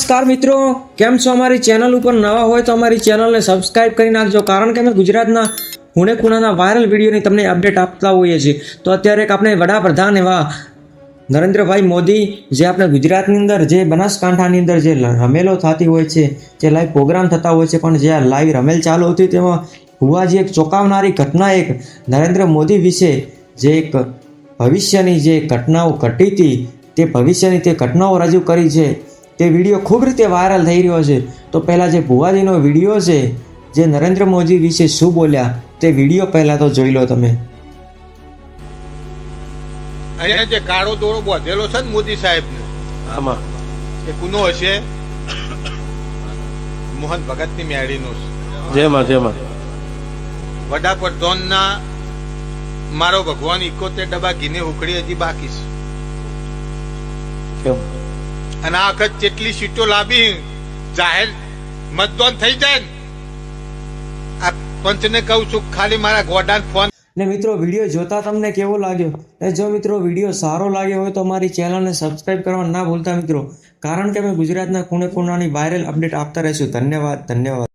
નમસ્કાર મિત્રો, કેમ છો અમારી ચેનલ ઉપર નવા હોય તો અમારી ચેનલને સબસ્ક્રાઇબ કરી નાખજો, કારણ કે અમે ગુજરાતના ખૂણે ખૂણાના વાયરલ વિડીયોની તમને અપડેટ આપતા હોઈએ છીએ. તો અત્યારે એક આપણે વડાપ્રધાન એવા નરેન્દ્રભાઈ મોદી, જે આપણે ગુજરાતની અંદર જે બનાસકાંઠાની અંદર જે રમેલો થતી હોય છે, જે લાઈવ પ્રોગ્રામ થતા હોય છે, પણ જે આ લાઈવ રમેલ ચાલુ હતી, તેમાં હુવાજી એક ચોંકાવનારી ઘટના એક નરેન્દ્ર મોદી વિશે જે એક ભવિષ્યની જે ઘટનાઓ ઘટી હતી, તે ભવિષ્યની તે ઘટનાઓ રજૂ કરી છે તે વીડિયો ખૂબ રીતે વાયરલ થઈ રહ્યો છે. તો પહેલાં જે ભુવાજીનો વીડિયો છે જે નરેન્દ્ર મોદી વિશે શું બોલ્યા તે વીડિયો પહેલાં તો જોઈ લો તમે. અહીંયા જે કાળો દોરો બાંધેલો છે ને મોદી સાહેબ આમાં. એ કુનો હશે? મોહન ભગતની મેળીનો છે. જેમાં જેમાં. વડાપ્રધાનના મારો ભગવાન ઇકોતેર ડબ્બા ઘીને ઉકળી હજી બાકી છે. કેમ? અને આ વખત જેટલી સીટો લાવી જાહેર મતદાન થઈ જાય આ પંચને કહું છું, ખાલી મારા ગોડાન ફોન. ને મિત્રો, વીડિયો જોતા તમને કેવો લાગ્યો? અને જો મિત્રો, વીડિયો સારો લાગ્યો હોય તો અમારી ચેનલને સબસ્ક્રાઇબ કરવા ના ભૂલતા મિત્રો. કારણ કે અમે ગુજરાતના ખૂણે ખૂણાની વાયરલ અપડેટ આપતા રહીશું. ધન્યવાદ ધન્યવાદ.